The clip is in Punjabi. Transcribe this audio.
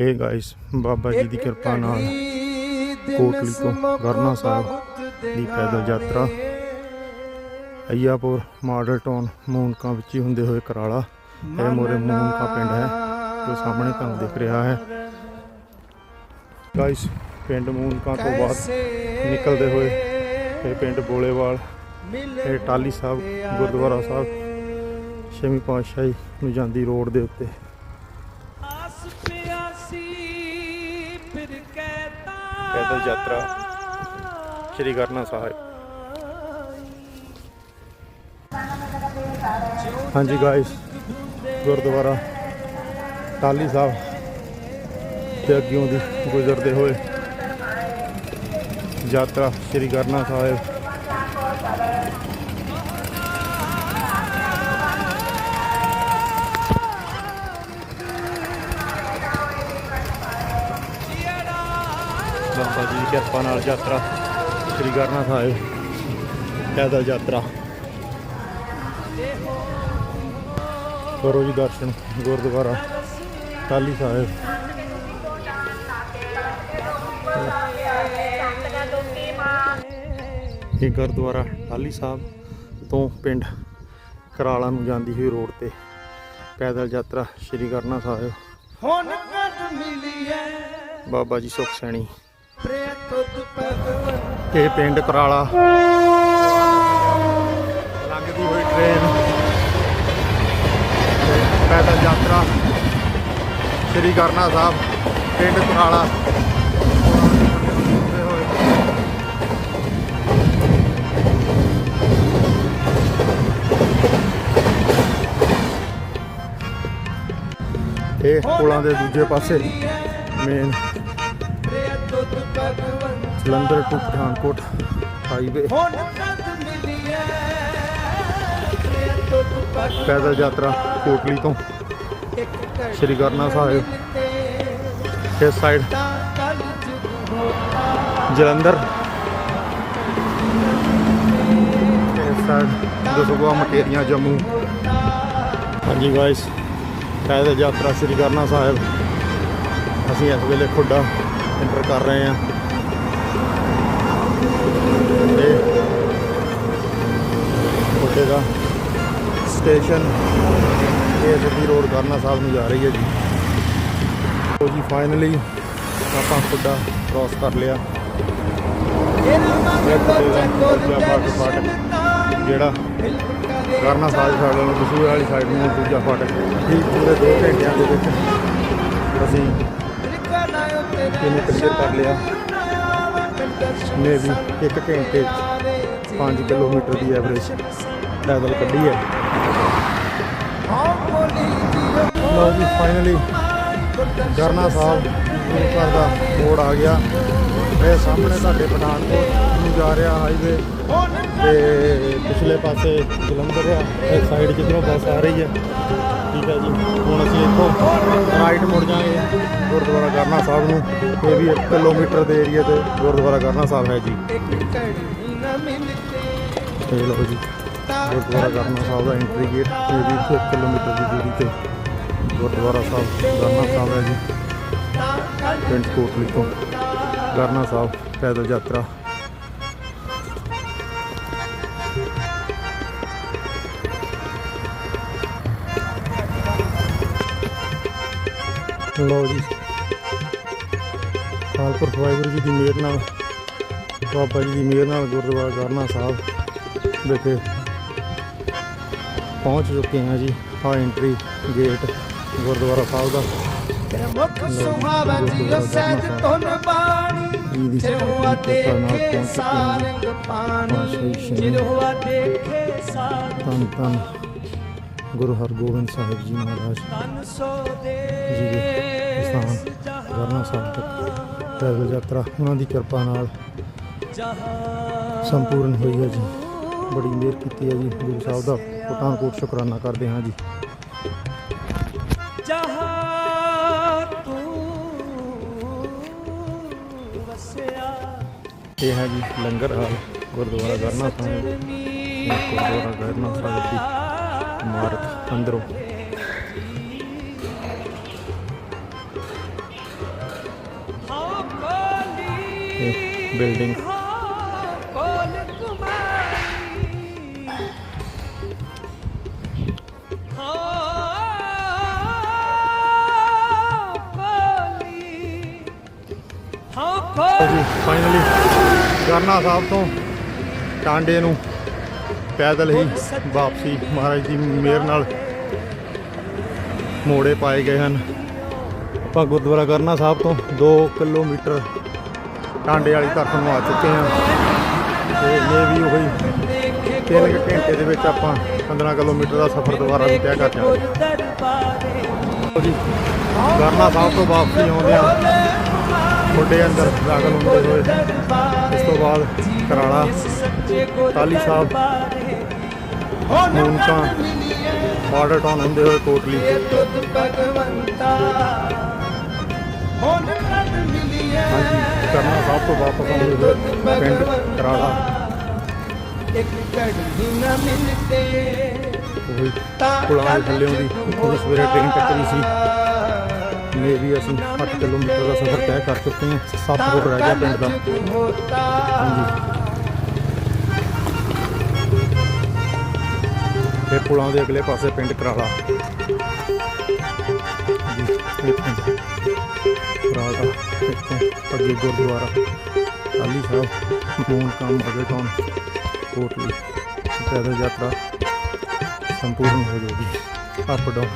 ਹੇ ਗਾਇਸ ਬਾਬਾ ਜੀ ਦੀ ਕਿਰਪਾ ਨਾਲ ਕੋਟਲੀ ਤੋਂ ਗਰਨਾ ਸਾਹਿਬ ਦੀ ਪੈਦਲ ਯਾਤਰਾ। ਅਈਆਪੁਰ ਮਾਡਲ ਟਾਊਨ ਮੂਨਕਾਂ ਵਿੱਚ ਹੀ ਹੁੰਦੇ ਹੋਏ ਕਰਾਲਾ, ਇਹ ਮੋਰੇ ਮੂਨਕਾ ਪਿੰਡ ਹੈ, ਜੋ ਸਾਹਮਣੇ ਤੁਹਾਨੂੰ ਦਿਖ ਰਿਹਾ ਹੈ। ਗਾਇਸ ਪਿੰਡ ਮੂਨਕਾਂ ਤੋਂ ਬਾਅਦ ਨਿਕਲਦੇ ਹੋਏ ਇਹ ਪਿੰਡ ਬੋਲੇਵਾਲ, ਇਹ ਟਾਲੀ ਸਾਹਿਬ, ਗੁਰਦੁਆਰਾ ਸਾਹਿਬ, ਛੇਵੀਂ ਪਾਤਸ਼ਾਹੀ ਨੂੰ ਜਾਂਦੀ ਰੋਡ ਦੇ ਉੱਤੇ। ਪੈਦਲ ਯਾਤਰਾ ਸ਼੍ਰੀ ਕਰਨਾ ਸਾਹਿਬ। ਹਾਂਜੀ ਗਾਇਸ ਗੁਰਦੁਆਰਾ ਟਾਲੀ ਸਾਹਿਬ ਤੇ ਅੱਗਿਓਂ ਦੀ ਗੁਜ਼ਰਦੇ ਹੋਏ ਯਾਤਰਾ ਸ਼੍ਰੀ ਕਰਨਾ ਸਾਹਿਬ ਬਾਬਾ ਜੀ ਦੀ ਕਿਰਪਾ ਨਾਲ ਯਾਤਰਾ ਸ਼੍ਰੀ ਕਰਨਾ ਸਾਹਿਬ ਪੈਦਲ ਯਾਤਰਾ। ਕਰੋ ਜੀ ਦਰਸ਼ਨ ਗੁਰਦੁਆਰਾ ਟਾਲੀ ਸਾਹਿਬ। ਇਹ ਗੁਰਦੁਆਰਾ ਟਾਲੀ ਸਾਹਿਬ ਤੋਂ ਪਿੰਡ ਕਰਾਲਾ ਨੂੰ ਜਾਂਦੀ ਹੋਈ ਰੋਡ ਤੇ ਪੈਦਲ ਯਾਤਰਾ ਸ਼੍ਰੀ ਕਰਨਾ ਸਾਹਿਬ। ਹੁਣ ਕਦ ਮਿਲੀ ਐ ਬਾਬਾ ਜੀ ਸੁਖ ਸੈਣੀ। ਇਹ ਪਿੰਡ ਕਰਾਲਾ। ਲੰਘਦੀ ਹੋਈ ਟ੍ਰੇਨ ਪੈਦਲ ਯਾਤਰਾ। ਸ਼੍ਰੀ ਕਰਨਾ ਸਾਹਿਬ, ਪਿੰਡ ਕਰਾਲਾ। ਇਹ ਪੁਲਾਂ ਦੇ ਦੂਜੇ ਪਾਸੇ main Jalandhar to Pathankot highway ਪੈਦਲ ਯਾਤਰਾ ਕੋਟਲੀ ਤੋਂ। ਸ਼੍ਰੀ ਕਰਨਾ ਸਾਹਿਬ। ਇਸ ਸਾਈਡ ਜਲੰਧਰ। ਇਸ ਸਾਈਡ ਦਸੂਆ ਮਟੇਰੀਆਂ ਜੰਮੂ। ਹਾਂਜੀ ਗਾਇਸ ਪੈਦਲ ਯਾਤਰਾ ਸ਼੍ਰੀ ਕਰਨਾ ਸਾਹਿਬ। ਅਸੀਂ ਇਸ ਵੇਲੇ ਖੁੱਡਾ ਐਂਟਰ ਕਰ ਰਹੇ ਹਾਂ। ਇਹ ਖੁੱਡੇ ਦਾ ਸਟੇਸ਼ਨ ਇਹ ਸਿੱਧੀ ਰੋਡ ਕਰਨਾ ਸਾਹਿਬ ਨੂੰ ਜਾ ਰਹੀ ਹੈ ਜੀ। ਉਹ ਜੀ ਫਾਈਨਲੀ ਆਪਾਂ ਖੁੱਡਾ ਕ੍ਰਾਸ ਕਰ ਲਿਆ। ਇਹ ਖੁੱਡੇ ਦਾ ਦੂਜਾ ਜਿਹੜਾ ਕਰਨਾ ਸਾਹਿਬ ਸਾਈਡ ਨੂੰ ਦਸੂਹੇ ਵਾਲੀ ਸਾਈਡ ਨੂੰ ਦੂਜਾ ਫਾਟਕ। ਠੀਕ ਪੂਰੇ 2 ਘੰਟਿਆਂ ਦੇ ਵਿੱਚ ਅਸੀਂ ਇਹਨੂੰ ਕਲੀਅਰ ਕਰ ਲਿਆ। ਨੇ ਵੀ 1 ਘੰਟੇ 5 ਕਿਲੋਮੀਟਰ ਦੀ ਐਵਰੇਜ ਪੈਦਲ ਕੱਢੀ ਹੈ। ਲਓ ਜੀ ਫਾਈਨਲੀ ਗਰਨਾ ਸਾਹਿਬ ਗੁਰੂ ਘਰ ਦਾ ਮੋੜ ਆ ਗਿਆ। ਇਹ ਸਾਹਮਣੇ ਤੁਹਾਡੇ ਪਠਾਨਕੋਟ ਨੂੰ ਜਾ ਰਿਹਾ ਹਾਈਵੇ ਤੇ ਪਿਛਲੇ ਪਾਸੇ ਜਲੰਧਰ ਆ। ਇਹ ਸਾਈਡ ਜਿੱਧਰੋਂ ਬੱਸ ਆ ਰਹੀ ਹੈ। ਠੀਕ ਹੈ ਜੀ। ਹੁਣ ਅਸੀਂ ਇੱਥੋਂ ਰਾਈਟ ਮੁੜ ਜਾਾਂਗੇ ਗੁਰਦੁਆਰਾ ਕਰਨਾ ਸਾਹਿਬ ਨੂੰ। ਇਹ ਵੀ 1 ਕਿਲੋਮੀਟਰ ਦੇ ਏਰੀਆ ਤੇ ਗੁਰਦੁਆਰਾ ਕਰਨਾ ਸਾਹਿਬ ਹੈ ਜੀ। ਇਹ ਲਓ ਜੀ। ਗੁਰਦੁਆਰਾ ਕਰਨਾ ਸਾਹਿਬ ਦਾ ਐਂਟਰੀ ਗੇਟ ਇਹ ਵੀ 1 ਕਿਲੋਮੀਟਰ ਦੀ ਦੂਰੀ ਤੇ ਗੁਰਦੁਆਰਾ ਸਾਹਿਬ ਕਰਨਾ ਸਾਹਿਬ ਹੈ ਜੀ। ਪਿੰਡ ਕੋਟਲੀ ਤੋਂ ਕਰਨਾ ਸਾਹਿਬ ਪੈਦਲ ਯਾਤਰਾ। ਲਓ ਜੀ ਖਾਲਪੁਰ ਵਾਹਿਗੁਰੂ ਜੀ ਦੀ ਮਿਹਰ ਨਾਲ ਬਾਬਾ ਜੀ ਦੀ ਮਿਹਰ ਨਾਲ ਗੁਰਦੁਆਰਾ ਕਰਨਾ ਸਾਹਿਬ ਵਿਖੇ ਪਹੁੰਚ ਚੁੱਕੇ ਹਾਂ ਜੀ ਆ ਐਂਟਰੀ ਗੇਟ ਗੁਰਦੁਆਰਾ ਸਾਹਿਬ ਦਾ ਮੁਖ ਸੁਹਾਵਾ ਜੀਓ ਸਹਿਜ ਤੁਨ ਬਾਣੀ ਜੀ ਦੀ ਜਿਰਹੁਆ ਕਿਰਪਾ ਨਾਲ ਦੇਖੇ। ਸਾਰੰਗ ਪਾਣੀ। ਜਿਰਹੁਆ ਦੇਖੇ ਸਾਰੰਗ ਧੰਨ ਧੰਨ ਗੁਰੂ ਹਰਗੋਬਿੰਦ ਸਾਹਿਬ ਜੀ ਮਹਾਰਾਜ। ਜੀ ਦੇ ਸਥਾਨ ਸਾਹਿਬ ਤੱਕ ਪੈਦਲ ਯਾਤਰਾ ਉਹਨਾਂ ਦੀ ਕਿਰਪਾ ਨਾਲ ਸੰਪੂਰਨ ਹੋਈ ਹੈ ਜੀ। ਬੜੀ ਮਿਹਰ ਕੀਤੀ ਹੈ ਜੀ। ਗੁਰੂ ਸਾਹਿਬ ਦਾ ਪਠਾਨਕੋਟ ਸ਼ੁਕਰਾਨਾ ਕਰਦੇ ਹਾਂ ਜੀ। ਇਹ ਹੈ ਜੀ ਲੰਗਰ ਹਾਲ ਗੁਰਦੁਆਰਾ ਗਰਨਾ ਸਾਹਿਬ ਗੁਰਦੁਆਰਾ ਗਰਨਾ ਸਾਹਿਬ ਦੀ ਇਮਾਰਤ ਅੰਦਰੋਂ। ਬਿਲਡਿੰਗ ਫਾਈਨਲੀ ਕਰਨਾ ਸਾਹਿਬ ਤੋਂ ਟਾਂਡੇ ਨੂੰ। ਪੈਦਲ ਹੀ ਵਾਪਸੀ। ਮਹਾਰਾਜ ਦੀ ਮਿਹਰ ਨਾਲ ਮੋੜੇ ਪਾਏ ਗਏ ਹਨ। ਆਪਾਂ ਗੁਰਦੁਆਰਾ ਗਰਨਾ ਸਾਹਿਬ ਤੋਂ 2 ਕਿਲੋਮੀਟਰ ਟਾਂਡੇ ਵਾਲੀ ਧਰਤ ਨੂੰ ਆ ਚੁੱਕੇ ਹਾਂ। ਤੇ ਇਹ ਵੀ ਉਹੀ ਤਿੰਨ ਕੁ ਘੰਟੇ ਦੇ ਵਿੱਚ ਆਪਾਂ 15 ਕਿਲੋਮੀਟਰ ਦਾ ਸਫ਼ਰ ਦੁਬਾਰਾ ਵੀ ਤੈਅ ਕਰ ਜਾਵਾਂਗੇ ਦਰਬਾਰੇ ਗਰਨਾ ਸਾਹਿਬ ਤੋਂ ਵਾਪਸੀ ਆਉਂਦੇ ਆ ਮੁੰਡੇ ਅੰਦਰ ਦਾਖਲ ਹੁੰਦੇ ਹੋਏ। ਇਸ ਤੋਂ ਬਾਅਦ ਕਰਾਲਾ ਸੱਚੇ ਗੁਰ ਟਾਹਲੀ ਸਾਹਿਬ, ਬਾਰਡਰ ਟਾਊਨ ਹੁੰਦੇ ਹੋਏ ਕੋਟਲੀ ਹਾਂਜੀ ਕਰਨਾ ਸਾਹਿਬ ਤੋਂ ਵਾਪਸ ਆਉਂਦੇ ਹੋਏ ਪਿੰਡ ਕਰਾਲਾ ਇੱਕ ਘੜੀ ਨਾ ਮਿਲਤੇ ਉਹੀ ਪੁਲਾਂ ਦੇ ਥੱਲੇ ਆਉਂਦੀ ਉੱਥੋਂ ਸਵੇਰੇ ਟ੍ਰੇਨ ਟੱਕਰੀ ਸੀ ਮੇ ਅਸੀਂ 8 ਕਿਲੋਮੀਟਰ ਦਾ ਸਫ਼ਰ ਤੈਅ ਕਰ ਚੁੱਕੇ ਹਾਂ 7 ਹੋਰ ਰਹਿ ਗਿਆ ਪਿੰਡ ਦਾ ਹਾਂਜੀ। ਤੇ ਪੁਲਾਂ ਦੇ ਅਗਲੇ ਪਾਸੇ ਪਿੰਡ ਕਰਾਲਾ। ਕਰਾਲਾ ਅੱਗੇ ਗੁਰਦੁਆਰਾ। ਅਲੀ ਸਾਹਿਬ ਮੂਨ ਕੰਮ ਅਗੇ ਟਾਊਨ ਕੋਟਲੀ, ਪੈਦਲ ਯਾਤਰਾ ਸੰਪੂਰਨ ਹੋ ਜਾਊਗੀ। Up down